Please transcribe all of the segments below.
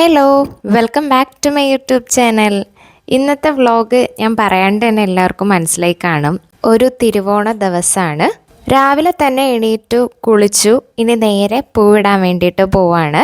Hello welcome back to my YouTube channel ഇന്നത്തെ vlog ഞാൻ പറയാണ്ട് തന്നെ എല്ലാവർക്കും മനസ്സിലായി കാണും. ഒരു തിരുവോണ ദിവസമാണ് രാവിലെ തന്നെ എണീറ്റു കുളിച്ചു ഇനി നേരെ പൂവിടാൻ വേണ്ടിയിട്ട് പോവാണ്.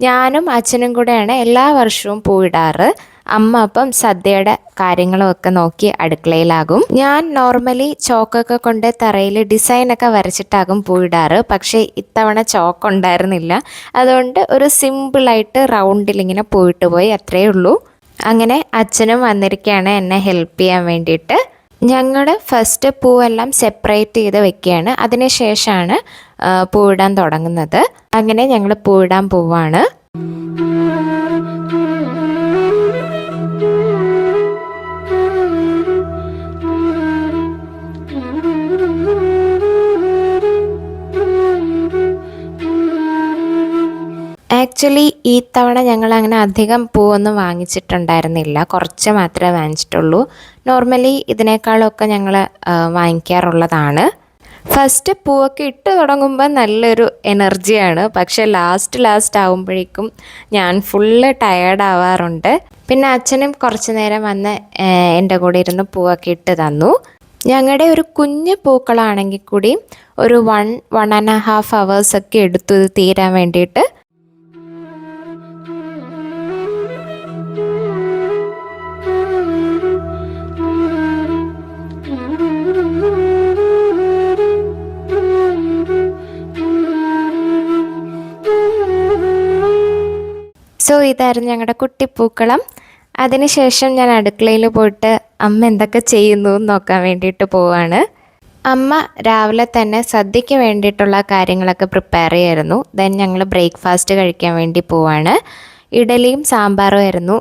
ഞാനും അച്ഛനും കൂടെയാണ് എല്ലാ വർഷവും പൂവിടാറ്. അമ്മ അപ്പം സദ്യയുടെ കാര്യങ്ങളും ഒക്കെ നോക്കി അടുക്കളയിലാകും. ഞാൻ നോർമലി ചോക്കൊക്കെ കൊണ്ട് തറയിൽ ഡിസൈനൊക്കെ വരച്ചിട്ടാകും പൂയിടാറ് പക്ഷേ ഇത്തവണ ചോക്ക് ഉണ്ടായിരുന്നില്ല. അതുകൊണ്ട് ഒരു സിമ്പിളായിട്ട് റൗണ്ടിൽ ഇങ്ങനെ പോയിട്ട് പോയി അത്രയേ ഉള്ളൂ. അങ്ങനെ അച്ഛനും വന്നിരിക്കുകയാണ് എന്നെ ഹെൽപ്പ് ചെയ്യാൻ വേണ്ടിയിട്ട്. ഞങ്ങൾ ഫസ്റ്റ് പൂവെല്ലാം സെപ്പറേറ്റ് ചെയ്ത് വെക്കുകയാണ്. അതിനുശേഷമാണ് പൂവിടാൻ തുടങ്ങുന്നത്. അങ്ങനെ ഞങ്ങൾ പൂവിടാൻ പോവാണ്. ആക്ച്വലി ഈ തവണ ഞങ്ങൾ അങ്ങനെ അധികം പൂവൊന്നും വാങ്ങിച്ചിട്ടുണ്ടായിരുന്നില്ല. കുറച്ച് മാത്രമേ വാങ്ങിച്ചിട്ടുള്ളൂ. നോർമലി ഇതിനേക്കാളൊക്കെ ഞങ്ങൾ വാങ്ങിക്കാറുള്ളതാണ്. ഫസ്റ്റ് പൂവൊക്കെ ഇട്ട് തുടങ്ങുമ്പോൾ നല്ലൊരു എനർജിയാണ്. പക്ഷേ ലാസ്റ്റ് ലാസ്റ്റ് ആകുമ്പോഴേക്കും ഞാൻ ഫുള്ള് ടയേർഡ് ആവാറുണ്ട്. പിന്നെ അച്ഛനും കുറച്ച് നേരം വന്ന് എന്റെ കൂടെ ഇരുന്ന് പൂവൊക്കെ ഇട്ട് തന്നു. ഞങ്ങളുടെ ഒരു കുഞ്ഞ് പൂക്കളാണെങ്കിൽ കൂടി ഒരു വൺ വൺ ആൻഡ് ഹാഫ് അവേഴ്സൊക്കെ എടുത്തു ഇത് തീരാൻ വേണ്ടിയിട്ട് സോ ഇതായിരുന്നു ഞങ്ങളുടെ കുട്ടിപ്പൂക്കളം. അതിനുശേഷം ഞാൻ അടുക്കളയിൽ പോയിട്ട് അമ്മ എന്തൊക്കെ ചെയ്യുന്നു എന്ന് നോക്കാൻ വേണ്ടിയിട്ട് പോവാണ്. അമ്മ രാവിലെ തന്നെ സദ്യയ്ക്ക് വേണ്ടിയിട്ടുള്ള കാര്യങ്ങളൊക്കെ പ്രിപ്പയർ ചെയ്യായിരുന്നു. ദെൻ ഞങ്ങൾ ബ്രേക്ക്ഫാസ്റ്റ് കഴിക്കാൻ വേണ്ടി പോവാണ്. ഇഡലിയും സാമ്പാറും ആയിരുന്നു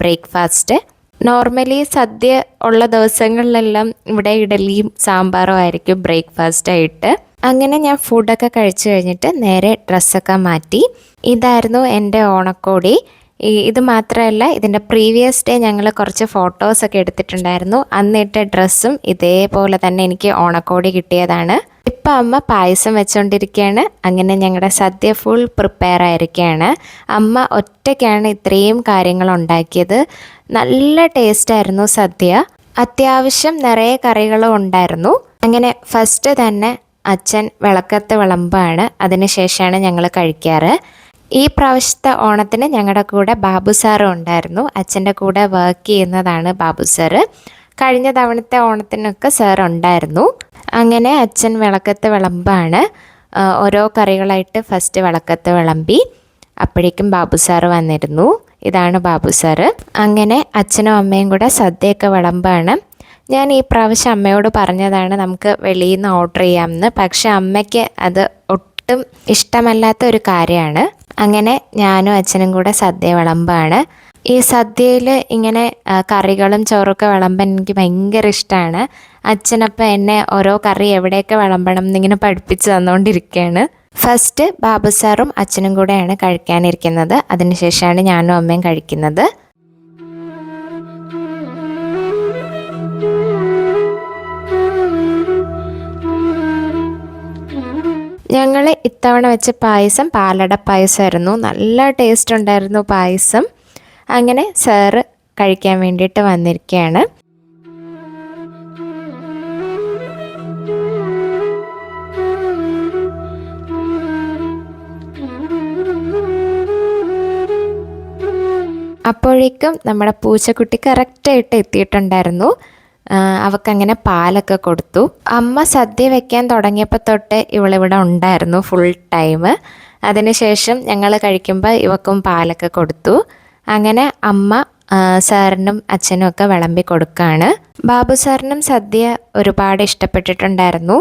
ബ്രേക്ക്ഫാസ്റ്റ് നോർമലി സദ്യ ഉള്ള ദിവസങ്ങളിലെല്ലാം ഇവിടെ ഇഡലിയും സാമ്പാറും ആയിരിക്കും ബ്രേക്ക്ഫാസ്റ്റ് ആയിട്ട്. അങ്ങനെ ഞാൻ ഫുഡൊക്കെ കഴിച്ചു കഴിഞ്ഞിട്ട് നേരെ ഡ്രസ്സൊക്കെ മാറ്റി. ഇതായിരുന്നു എന്റെ ഓണക്കോടി. ഇത് മാത്രമല്ല ഇതിന്റെ പ്രീവിയസ് ഡേ ഞങ്ങൾ കുറച്ച് ഫോട്ടോസൊക്കെ എടുത്തിട്ടുണ്ടായിരുന്നു. അന്നിട്ട ഡ്രസ്സും ഇതേപോലെ തന്നെ എനിക്ക് ഓണക്കോടി കിട്ടിയതാണ്. ഇപ്പം അമ്മ പായസം വെച്ചുകൊണ്ടിരിക്കുകയാണ് അങ്ങനെ ഞങ്ങളുടെ സദ്യ ഫുൾ പ്രിപ്പയർ ആയിരിക്കുകയാണ് അമ്മ ഒറ്റയ്ക്കാണ് ഇത്രയും കാര്യങ്ങൾ ഉണ്ടാക്കിയത്. നല്ല ടേസ്റ്റായിരുന്നു സദ്യ. അത്യാവശ്യം നിറയെ കറികളും ഉണ്ടായിരുന്നു. അങ്ങനെ ഫസ്റ്റ് തന്നെ അച്ഛൻ വിളക്കത്ത് വിളമ്പാണ്. അതിനുശേഷമാണ് ഞങ്ങൾ കഴിക്കാറ്. ഈ പ്രാവശ്യത്തെ ഓണത്തിന് ഞങ്ങളുടെ കൂടെ ബാബു സാറും ഉണ്ടായിരുന്നു. അച്ഛന്റെ കൂടെ വർക്ക് ചെയ്യുന്നതാണ് ബാബു സാറ് കഴിഞ്ഞ തവണത്തെ ഓണത്തിനൊക്കെ സാർ ഉണ്ടായിരുന്നു. അങ്ങനെ അച്ഛൻ വിളക്കത്ത് വിളമ്പാണ്. ഓരോ കറികളായിട്ട് ഫസ്റ്റ് വിളക്കത്ത് വിളമ്പി അപ്പോഴേക്കും ബാബു സാറ് വന്നിരുന്നു. ഇതാണ് ബാബു സാറ് അങ്ങനെ അച്ഛനും അമ്മയും കൂടെ സദ്യയൊക്കെ വിളമ്പാണ്. ഞാൻ ഈ പ്രാവശ്യം അമ്മയോട് പറഞ്ഞതാണ് നമുക്ക് വെളിയിൽ നിന്ന് ഓർഡർ ചെയ്യാമെന്ന്. പക്ഷെ അമ്മയ്ക്ക് അത് ഒട്ടും ഇഷ്ടമല്ലാത്ത ഒരു കാര്യമാണ്. അങ്ങനെ ഞാനും അച്ഛനും കൂടെ സദ്യ വിളമ്പാണ്. ഈ സദ്യയിൽ ഇങ്ങനെ കറികളും ചോറൊക്കെ വിളമ്പാൻ എനിക്ക് ഭയങ്കര ഇഷ്ടമാണ്. അച്ഛനപ്പം എന്നെ ഓരോ കറി എവിടെയൊക്കെ വിളമ്പണം എന്നിങ്ങനെ പഠിപ്പിച്ച് തന്നുകൊണ്ടിരിക്കുകയാണ്. ഫസ്റ്റ് ബാബു സാറും അച്ഛനും കൂടെയാണ് കഴിക്കാനിരിക്കുന്നത്. അതിനുശേഷമാണ് ഞാനും അമ്മയും കഴിക്കുന്നത്. ഞങ്ങൾ ഇത്തവണ വെച്ച പായസം പാലട പായസമായിരുന്നു. നല്ല ടേസ്റ്റ് ഉണ്ടായിരുന്നു പായസം. അങ്ങനെ സാറ് കഴിക്കാൻ വേണ്ടിയിട്ട് വന്നിരിക്കുകയാണ് അപ്പോഴേക്കും നമ്മുടെ പൂച്ചക്കുട്ടി കറക്റ്റായിട്ട് എത്തിയിട്ടുണ്ടായിരുന്നു. അവക്കങ്ങനെ പാലൊക്കെ കൊടുത്തു. അമ്മ സദ്യ വെക്കാൻ തുടങ്ങിയപ്പോൾ തൊട്ട് ഇവളിവിടെ ഉണ്ടായിരുന്നു ഫുൾ ടൈം അതിനുശേഷം ഞങ്ങൾ കഴിക്കുമ്പോൾ ഇവക്കും പാലൊക്കെ കൊടുത്തു. അങ്ങനെ അമ്മ സാറിനും അച്ഛനും ഒക്കെ വിളമ്പി കൊടുക്കുകയാണ് ബാബു സാറിനും സദ്യ ഒരുപാട് ഇഷ്ടപ്പെട്ടിട്ടുണ്ടായിരുന്നു.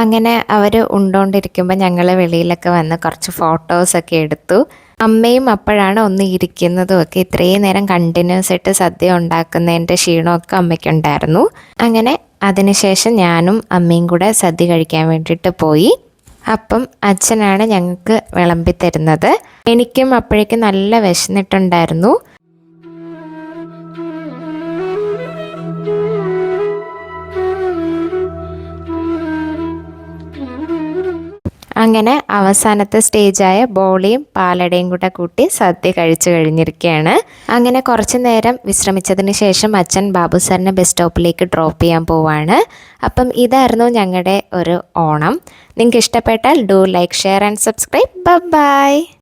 അങ്ങനെ അവർ ഉണ്ടോണ്ടിരിക്കുമ്പോൾ ഞങ്ങൾ വെളിയിലൊക്കെ വന്ന് കുറച്ച് ഫോട്ടോസൊക്കെ എടുത്തു. അമ്മയും അപ്പോഴാണ് ഒന്ന് ഇരിക്കുന്നതും ഒക്കെ ഇത്രയും നേരം കണ്ടിന്യൂസ് ആയിട്ട് സദ്യ ഉണ്ടാക്കുന്നതിന്റെ ക്ഷീണമൊക്കെ അമ്മയ്ക്കുണ്ടായിരുന്നു. അങ്ങനെ അതിനുശേഷം ഞാനും അമ്മയും കൂടെ സദ്യ കഴിക്കാൻ വേണ്ടിയിട്ട് പോയി. അപ്പം അച്ഛനാണ് ഞങ്ങൾക്ക് വിളമ്പി തരുന്നത്. എനിക്കും അപ്പോഴേക്കും നല്ല വിശന്നിട്ടുണ്ടായിരുന്നു. അങ്ങനെ അവസാനത്തെ സ്റ്റേജായ ബോളിയും പാലടയും കൂടെ കൂട്ടി സദ്യ കഴിച്ചു കഴിഞ്ഞിരിക്കുകയാണ്. അങ്ങനെ കുറച്ച് നേരം വിശ്രമിച്ചതിന് ശേഷം അച്ഛൻ ബാബു സാറിനെ ബസ് സ്റ്റോപ്പിലേക്ക് ഡ്രോപ്പ് ചെയ്യാൻ പോവാണ്. അപ്പം ഇതായിരുന്നു ഞങ്ങളുടെ ഒരു ഓണം. നിങ്ങൾക്ക് ഇഷ്ടപ്പെട്ടാൽ do like share and subscribe bye